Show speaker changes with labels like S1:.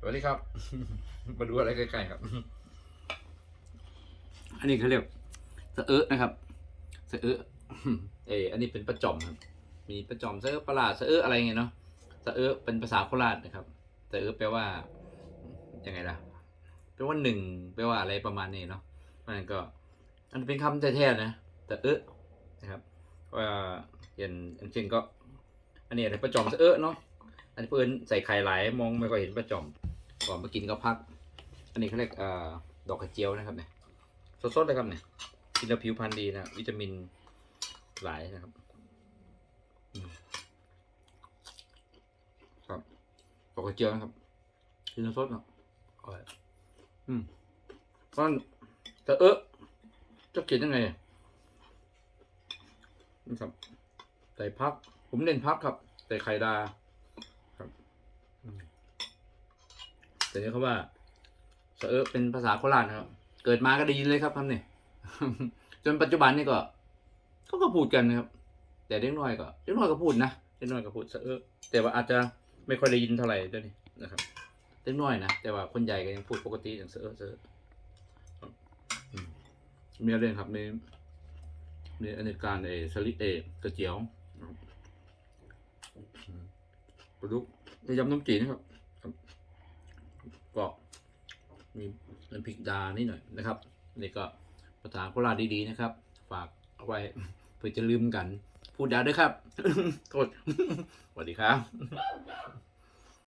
S1: สวัสดีครับ มาดูอะไรใกล้ๆครับ
S2: อันนี้เขาเรียกสะเอะนะครับสะเอะเอออันนี้เป็นประจอมครับ มีประจอมสะเอะประหลาดสะเอะอะไรเงี้ยเนาะสะเอะเป็นภาษาโคราชนะครับสะเอะแปลว่ายังไงล่ะแปลว่าหนึ่งแปลว่าอะไรประมาณนี้เนาะมันก็ อันเป็นคำแท้ๆนะสะเอะนะครับว่าอย่างอย่างเช่นก็ อันนี้อะไรประจอมสะเอะเนาะอันนี้เพื่อนใส่ไข่หลายมองไม่ค่อยเห็นประจอม ก่อนมากินก็พัก อันนี้เขาเรียกอดอกกระเจียวนะครับเนี่ยสดๆเลยครับเนี่ยกินแล้วผิวพรรณดีนะวิตามินหลายนะครับ ครับดอกกระเจียวนะครับกินแล้วสดเนาะอร่อยอืมตอนแต่เออจะเขียนยังไงนี่ครับใส่พัก ผมเน้นพักครับใส่ไข่ดาครับอืม แต่นี้เขาว่าสะเอะเป็นภาษาโคราชนะครับ เกิดมาก็ได้ยินเลยครับคำนี้จนปัจจุบันนี่ก็เขาก็พูดกันนะครับ แต่เด็กน้อยก็เด็กน้อยก็พูดนะเด็กน้อยก็พูดเสอะแต่ว่าอาจจะไม่ค่อยได้ยินเท่าไหร่ดี๋ยนี้นะครับเด็กน้อยนะแต่ว่าคนใหญ่ก็ยังพูดปกติอย่างเสอะเอะอืมมีอะไรครับมีมีอันการเอสลิเอกระเจียวปลาดุกมียำน้ำจีนนะครับ ก็มีน้ำพริกดานิดหน่อยนะครับนี่ก็ภาษาโคราชดีๆนะครับ ฝากเอาไว้เพื่อจะลืมกัน พูดดาด้วยครับโทษสวัสดีครับ